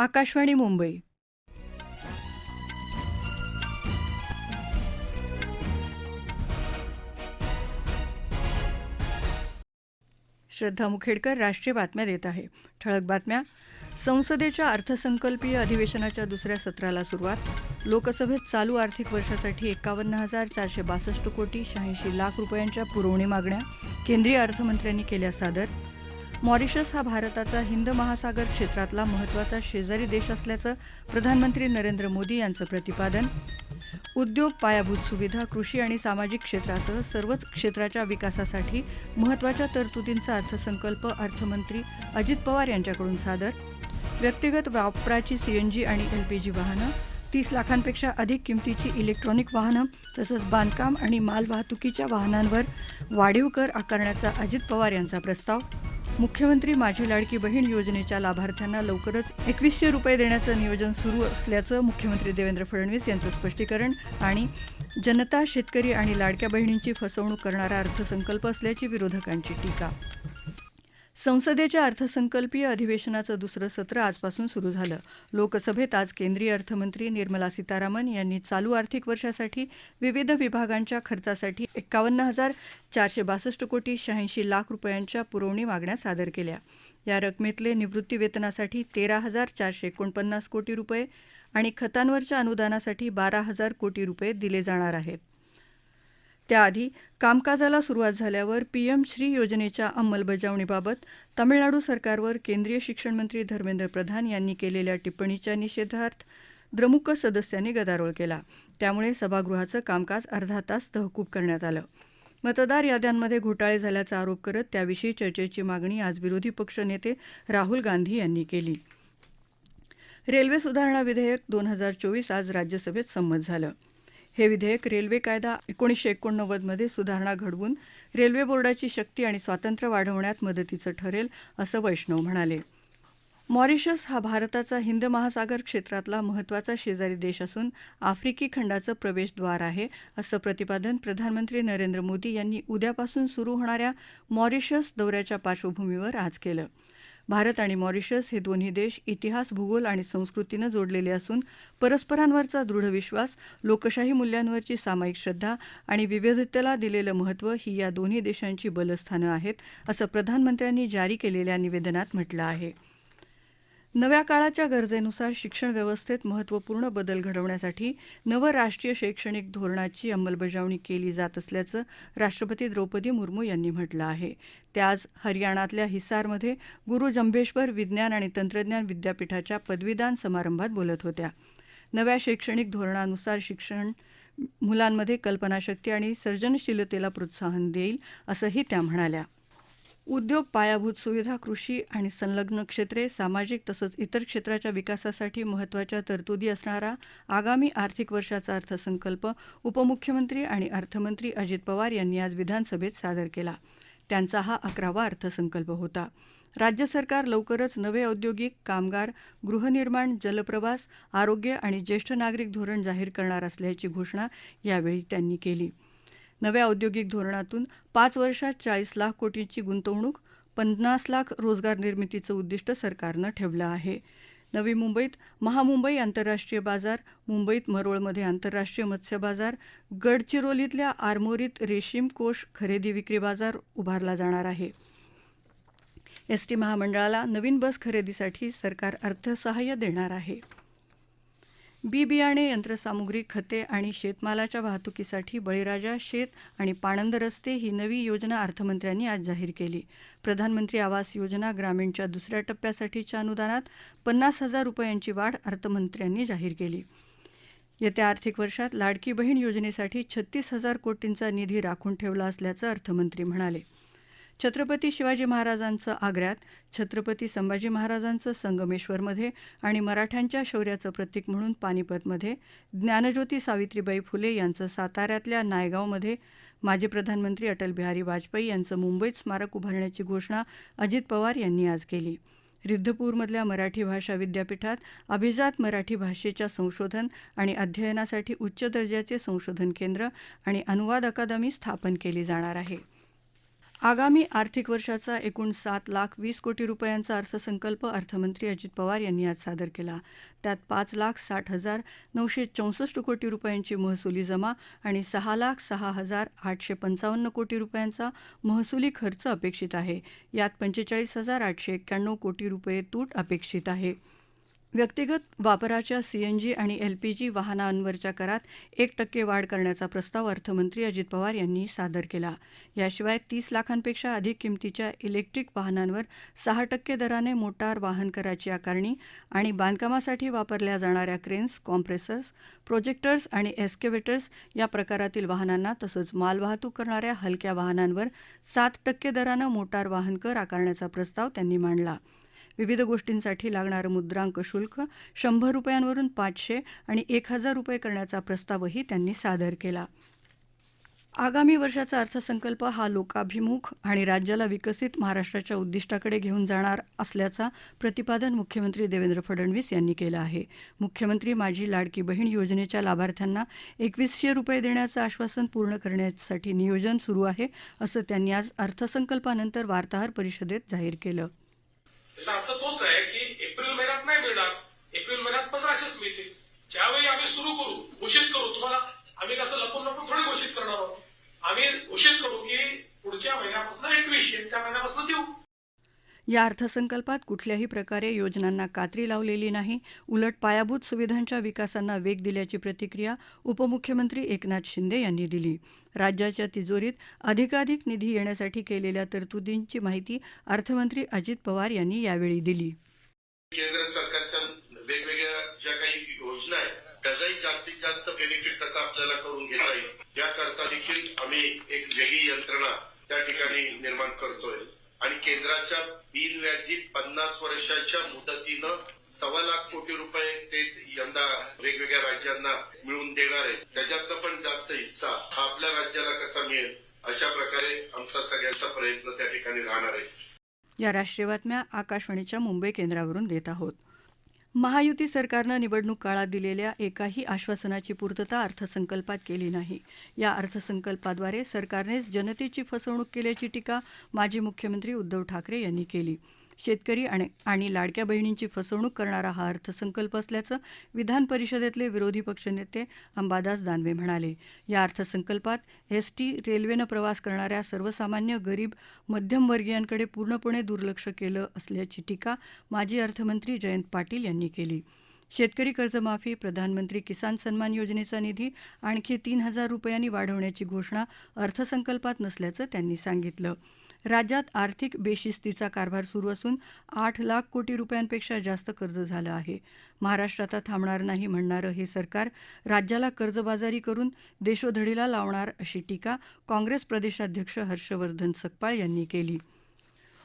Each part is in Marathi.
आकाशवाणी मुंबई. श्रद्धा मुखेडकर राष्ट्रीय बातम्या देत आहे. ठळक बातम्या. संसदेच्या अर्थसंकल्पीय अधिवेशनाच्या दुसऱ्या सत्राला सुरुवात. लोकसभेत चालू आर्थिक वर्षासाठी एकावन्न हजार चारशे बासष्ट कोटी शहाऐंशी लाख रुपयांच्या पुरवणी मागण्या. केंद्रीय अर्थमंत्र्यांनी केल्या सादर. मॉरिशस हा भारताचा हिंद महासागर क्षेत्रातला महत्त्वाचा शेजारी देश असल्याचं प्रधानमंत्री नरेंद्र मोदी यांचं प्रतिपादन. उद्योग पायाभूत सुविधा कृषी आणि सामाजिक क्षेत्रासह सर्वच क्षेत्राच्या विकासासाठी महत्त्वाच्या तरतुदींचा अर्थसंकल्प अर्थमंत्री अजित पवार यांच्याकडून सादर. व्यक्तिगत वापराची सीएनजी आणि एलपीजी वाहनं तीस लाखांपेक्षा अधिक किमतीची इलेक्ट्रॉनिक वाहनं तसंच बांधकाम आणि मालवाहतुकीच्या वाहनांवर वाढीव कर आकारण्याचा अजित पवार यांचा प्रस्ताव. मुख्यमंत्री माझी लाडकी बहीण योजनेच्या लाभार्थ्यांना लवकरच एकवीसशे रुपये देण्याचं नियोजन सुरू असल्याचं मुख्यमंत्री देवेंद्र फडणवीस यांचं स्पष्टीकरण आणि जनता शेतकरी आणि लाडक्या बहिणींची फसवणूक करणारा अर्थसंकल्प असल्याची विरोधकांची टीका. संसदेच्या अर्थसंकल्पीय अधिवेशनाचं दुसरं सत्र आजपासून सुरू झालं. लोकसभेत आज केंद्रीय अर्थमंत्री निर्मला सीतारामन यांनी चालू आर्थिक वर्षासाठी विविध विभागांच्या खर्चासाठी एकावन्न हजार चारशे बासष्ट कोटी शहाऐंशी लाख रुपयांच्या पुरवणी मागण्या सादर केल्या. या रकमेतले निवृत्तीवेतनासाठी तेरा हजार चारशे एकोणपन्नास कोटी रुपये आणि खतांवरच्या अनुदानासाठी बारा हजार कोटी रुपये दिले जाणार आहेत. त्याआधी कामकाजाला सुरुवात झाल्यावर पीएम श्री योजनेच्या अंमलबजावणीबाबत तामिळनाडू सरकारवर केंद्रीय शिक्षण मंत्री धर्मेंद्र प्रधान यांनी केलेल्या टिप्पणीच्या निषेधार्थ द्रमुक सदस्यांनी गदारोळ केला. त्यामुळे सभागृहाचं कामकाज अर्धा तास तहकूब करण्यात आलं. मतदार याद्यांमध्ये घोटाळे झाल्याचा आरोप करत त्याविषयी चर्चेची मागणी आज विरोधी पक्षनेते राहुल गांधी यांनी केली. रेल्वे सुधारणा विधेयक दोन हजार चोवीस आज राज्यसभेत संमत झालं. हे विधेयक रेल्वे कायदा एकोणीसशे एकोणनव्वदमध्ये सुधारणा घडवून रेल्वे बोर्डाची शक्ती आणि स्वातंत्र्य वाढवण्यात मदतीचं ठरेल असं वैष्णव म्हणाले. मॉरिशस हा भारताचा हिंद महासागर क्षेत्रातला महत्त्वाचा शेजारी देश असून आफ्रिकी खंडाचं प्रवेशद्वार आहे असं प्रतिपादन प्रधानमंत्री नरेंद्र मोदी यांनी उद्यापासून सुरू होणाऱ्या मॉरिशस दौऱ्याच्या पार्श्वभूमीवर आज केलं. भारत आणि मॉरिशस हे दोन्ही देश इतिहास भूगोल आणि संस्कृतीनं जोडलेले असून परस्परांवरचा दृढ विश्वास लोकशाही मूल्यांवरची सामायिक श्रद्धा आणि विविधतेला दिलेलं महत्त्व ही या दोन्ही देशांची बलस्थानं आहेत असं प्रधानमंत्र्यांनी जारी केलेल्या निवेदनात म्हटलं आहे. नव्या काळाच्या गरजेनुसार शिक्षण व्यवस्थेत महत्त्वपूर्ण बदल घडवण्यासाठी नवं राष्ट्रीय शैक्षणिक धोरणाची अंमलबजावणी केली जात असल्याचं राष्ट्रपती द्रौपदी मुर्मू यांनी म्हटलं आहे. त्या आज हरियाणातल्या हिसारमध्ये गुरु जंभेश्वर विज्ञान आणि तंत्रज्ञान विद्यापीठाच्या पदवीदान समारंभात बोलत होत्या. नव्या शैक्षणिक धोरणानुसार शिक्षण मुलांमध्ये कल्पनाशक्ती आणि सर्जनशीलतेला प्रोत्साहन देईल असंही त्या म्हणाल्या. उद्योग पायाभूत सुविधा कृषी आणि संलग्न क्षेत्रे सामाजिक तसंच इतर क्षेत्राच्या विकासासाठी महत्त्वाच्या तरतुदी असणारा आगामी आर्थिक वर्षाचा अर्थसंकल्प उपमुख्यमंत्री आणि अर्थमंत्री अजित पवार यांनी आज विधानसभेत सादर केला. त्यांचा हा अकरावा अर्थसंकल्प होता. राज्य सरकार लवकरच नवे औद्योगिक कामगार गृहनिर्माण जलप्रवास आरोग्य आणि ज्येष्ठ नागरिक धोरण जाहीर करणार असल्याची घोषणा यावेळी त्यांनी केली. नव्या औद्योगिक धोरणातून पाच वर्षात चाळीस लाख कोटींची गुंतवणूक पन्नास लाख रोजगार निर्मितीचं उद्दिष्ट सरकारनं ठेवलं आहे. नवी मुंबईत महामुंबई आंतरराष्ट्रीय बाजार मुंबईत मरोळमध्ये आंतरराष्ट्रीय मत्स्य बाजार गडचिरोलीतल्या आरमोरीत रेशीम कोष खरेदी विक्री बाजार उभारला जाणार आहे. एसटी महामंडळाला नवीन बस खरेदीसाठी सरकार अर्थसहाय्य देणार आहे. बी बियाणे यंत्रसामुग्री खते आणि शेतमालाच्या वाहतुकीसाठी बळीराजा शेत आणि पाणंद रस्ते ही नवी योजना अर्थमंत्र्यांनी आज जाहीर केली. प्रधानमंत्री आवास योजना ग्रामीणच्या दुसऱ्या टप्प्यासाठीच्या अनुदानात पन्नास हजार रुपयांची वाढ अर्थमंत्र्यांनी जाहीर केली. येत्या आर्थिक वर्षात लाडकी बहीण योजनेसाठी छत्तीस हजार कोटींचा निधी राखून ठेवला असल्याचं अर्थमंत्री म्हणाले. छत्रपती शिवाजी महाराजांचं आग्र्यात छत्रपती संभाजी महाराजांचं संगमेश्वरमध्ये आणि मराठ्यांच्या शौर्याचं प्रतीक म्हणून पानिपतमध्ये ज्ञानज्योती सावित्रीबाई फुले यांचं साताऱ्यातल्या नायगावमध्ये माजी प्रधानमंत्री अटल बिहारी वाजपेयी यांचं मुंबईत स्मारक उभारण्याची घोषणा अजित पवार यांनी आज केली. रिद्धपूरमधल्या मराठी भाषा विद्यापीठात अभिजात मराठी भाषेच्या संशोधन आणि अध्ययनासाठी उच्च दर्जाचे संशोधन केंद्र आणि अनुवाद अकादमी स्थापन केली जाणार आहे. आगामी आर्थिक वर्षाचा एकूण सात लाख वीस कोटी रुपयांचा अर्थसंकल्प अर्थमंत्री अजित पवार यांनी आज सादर केला. त्यात पाच लाख साठ हजार नऊशे चौसष्ट कोटी रुपयांची महसुली जमा आणि सहा लाख सहा हजार आठशे पंचावन्न कोटी रुपयांचा महसुली खर्च अपेक्षित आहे. यात पंचेचाळीस हजार आठशे एक्क्याण्णव कोटी रुपये तूट अपेक्षित आहे. व्यक्तिगत वापराच्या सीएनजी आणि एलपीजी वाहनांवरच्या करात एक टक्के वाढ करण्याचा प्रस्ताव अर्थमंत्री अजित पवार यांनी सादर केला. याशिवाय तीस लाखांपेक्षा अधिक किमतीच्या इलेक्ट्रिक वाहनांवर सहा टक्के दराने मोटार वाहन कराची आकारणी आणि बांधकामासाठी वापरल्या जाणाऱ्या क्रेन्स कॉम्प्रेसर्स प्रोजेक्टर्स आणि एस्केवेटर्स या प्रकारातील वाहनांना तसंच मालवाहतूक करणाऱ्या हलक्या वाहनांवर सात टक्के दरानं मोटार वाहन कर आकारण्याचा प्रस्ताव त्यांनी मांडला. विविध गोष्टींसाठी लागणारं मुद्रांक शुल्क शंभर रुपयांवरून पाचशे आणि एक हजार रुपये करण्याचा प्रस्तावही त्यांनी सादर केला. आगामी वर्षाचा अर्थसंकल्प हा लोकाभिमुख आणि राज्याला विकसित महाराष्ट्राच्या उद्दिष्टाकडे घेऊन जाणार असल्याचा प्रतिपादन मुख्यमंत्री देवेंद्र फडणवीस यांनी केलं आहे. मुख्यमंत्री माझी लाडकी बहीण योजनेच्या लाभार्थ्यांना एकवीसशे रुपये देण्याचं आश्वासन पूर्ण करण्यासाठी नियोजन सुरू आहे असं त्यांनी आज अर्थसंकल्पानंतर वार्ताहर परिषदेत जाहीर केलं. त्याचा अर्थ तोच आहे की एप्रिल महिन्यात नाही मिळणार. एप्रिल महिन्यात पंधराशेच मिळतील ज्यावेळी आम्ही सुरू करू घोषित करू तुम्हाला आम्ही कसं लपून लपून थोडी घोषित करणार आहोत. आम्ही घोषित करू की पुढच्या महिन्यापासून एकवीसशे त्या महिन्यापासून देऊ. या अर्थसंकल्पात कुठल्याही प्रकारे योजनांना कात्री लावलेली नाही. उलट पायाभूत सुविधांच्या विकासांना वेग दिल्याची प्रतिक्रिया उपमुख्यमंत्री एकनाथ शिंदे यांनी दिली. राज्याच्या तिजोरीत अधिकाधिक निधी येण्यासाठी केलेल्या तरतुदींची माहिती अर्थमंत्री अजित पवार यांनी यावेळी दिली. केंद्र सरकारच्या वेगवेगळ्या ज्या काही योजना आहेत त्याचाही जास्तीत जास्त बेनिफिट कसा आपल्याला करून घेता येईल. याकरता देखील आम्ही एक वेगळी यंत्रणा त्या ठिकाणी निर्माण करतोय. आणि केंद्राच्या बिनव्याजी पन्नास वर्षाच्या मुदतीनं सव्वा लाख कोटी रुपये ते यंदा वेगवेगळ्या राज्यांना मिळून देणार आहे त्याच्यातनं पण जास्त हिस्सा हा आपल्या राज्याला कसा मिळेल अशा प्रकारे आमचा सगळ्यांचा प्रयत्न त्या ठिकाणी राहणार आहे. या राष्ट्रीय बातम्या आकाशवाणीच्या मुंबई केंद्रावरून देत आहोत. महायुती सरकारनं निवडणूक काळात दिलेल्या एकाही आश्वासनाची पूर्तता अर्थसंकल्पात केली नाही. या अर्थसंकल्पाद्वारे सरकारनेच जनतेची फसवणूक केल्याची टीका माजी मुख्यमंत्री उद्धव ठाकरे यांनी केली. शेतकरी आणि आणि लाडक्या बहिणींची फसवणूक करणारा हा अर्थसंकल्प असल्याचं विधान परिषदेतले विरोधी पक्षनेते अंबादास दानवे म्हणाले. या अर्थसंकल्पात एस टी रेल्वेनं प्रवास करणाऱ्या सर्वसामान्य गरीब मध्यमवर्गीयांकडे पूर्णपणे दुर्लक्ष केलं असल्याची टीका माजी अर्थमंत्री जयंत पाटील यांनी केली. शेतकरी कर्जमाफी प्रधानमंत्री किसान सन्मान योजनेचा निधी आणखी तीन हजार रुपयांनी वाढवण्याची घोषणा अर्थसंकल्पात नसल्याचं त्यांनी सांगितलं. राज्यात आर्थिक बेशिस्तीचा कारभार सुरू असून आठ लाख कोटी रुपयांपेक्षा जास्त कर्ज झालं आहे. महाराष्ट्र आता थांबणार नाही म्हणणारं हे सरकार राज्याला कर्जबाजारी करून देशोधडीला लावणार अशी टीका काँग्रेस प्रदेशाध्यक्ष हर्षवर्धन सकपाळ यांनी केली.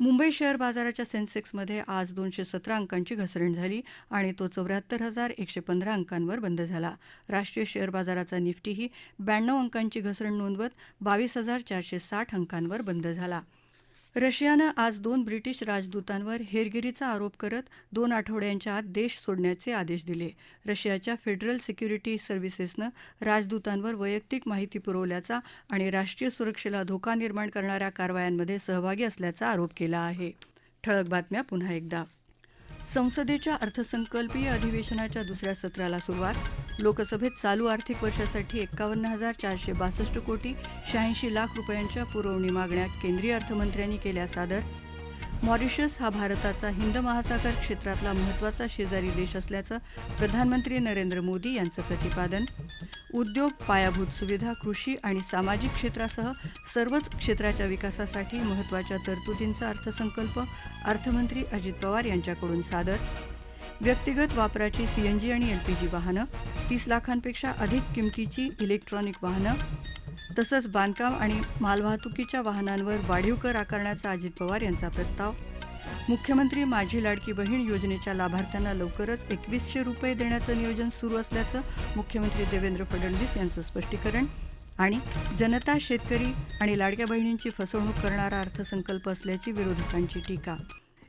मुंबई शेअर बाजाराच्या सेन्सेक्समध्ये आज दोनशे सतरा अंकांची घसरण झाली आणि तो चौऱ्याहत्तर हजार एकशे पंधरा अंकांवर बंद झाला. राष्ट्रीय शेअर बाजाराचा निफ्टीही ब्याण्णव अंकांची घसरण नोंदवत बावीस हजार चारशे साठ अंकांवर बंद झाला. रशियानं आज दोन ब्रिटिश राजदूतांवर हेरगिरीचा आरोप करत दोन आठवड्यांच्या आत देश सोडण्याचे आदेश दिले. रशियाच्या फेडरल सिक्युरिटी सर्व्हिसेसनं राजदूतांवर वैयक्तिक माहिती पुरवल्याचा आणि राष्ट्रीय सुरक्षेला धोका निर्माण करणाऱ्या कारवायांमध्ये सहभागी असल्याचा आरोप केला आहे. ठळक बातम्या पुन्हा एकदा. संसदेच्या अर्थसंकल्पीय अधिवेशनाच्या दुसऱ्या सत्राला सुरुवात लोकसभेत चालू आर्थिक वर्षासाठी एक्कावन्न हजार चारशे बासष्ट कोटी शहाऐंशी लाख रुपयांच्या पुरवणी मागण्या केंद्रीय अर्थमंत्र्यांनी केल्या सादर. मॉरिशस हा भारताचा हिंद महासागर क्षेत्रातला महत्त्वाचा शेजारी देश असल्याचं प्रधानमंत्री नरेंद्र मोदी यांचं प्रतिपादन. उद्योग पायाभूत सुविधा कृषी आणि सामाजिक क्षेत्रासह सर्वच क्षेत्राच्या विकासासाठी महत्त्वाच्या तरतुदींचा अर्थसंकल्प अर्थमंत्री अजित पवार यांच्याकडून सादर. व्यक्तिगत वापराची सीएनजी आणि एलपीजी वाहनं तीस लाखांपेक्षा अधिक किमतीची इलेक्ट्रॉनिक वाहनं तसंच बांधकाम आणि मालवाहतुकीच्या वाहनांवर वाढीव कर आकारण्याचा अजित पवार यांचा प्रस्ताव. मुख्यमंत्री माझी लाडकी बहीण योजनेच्या लाभार्थ्यांना लवकरच एकवीसशे रुपये देण्याचं नियोजन सुरू असल्याचं मुख्यमंत्री देवेंद्र फडणवीस यांचं स्पष्टीकरण आणि जनता शेतकरी आणि लाडक्या बहिणींची फसवणूक करणारा अर्थसंकल्प असल्याची विरोधकांची टीका.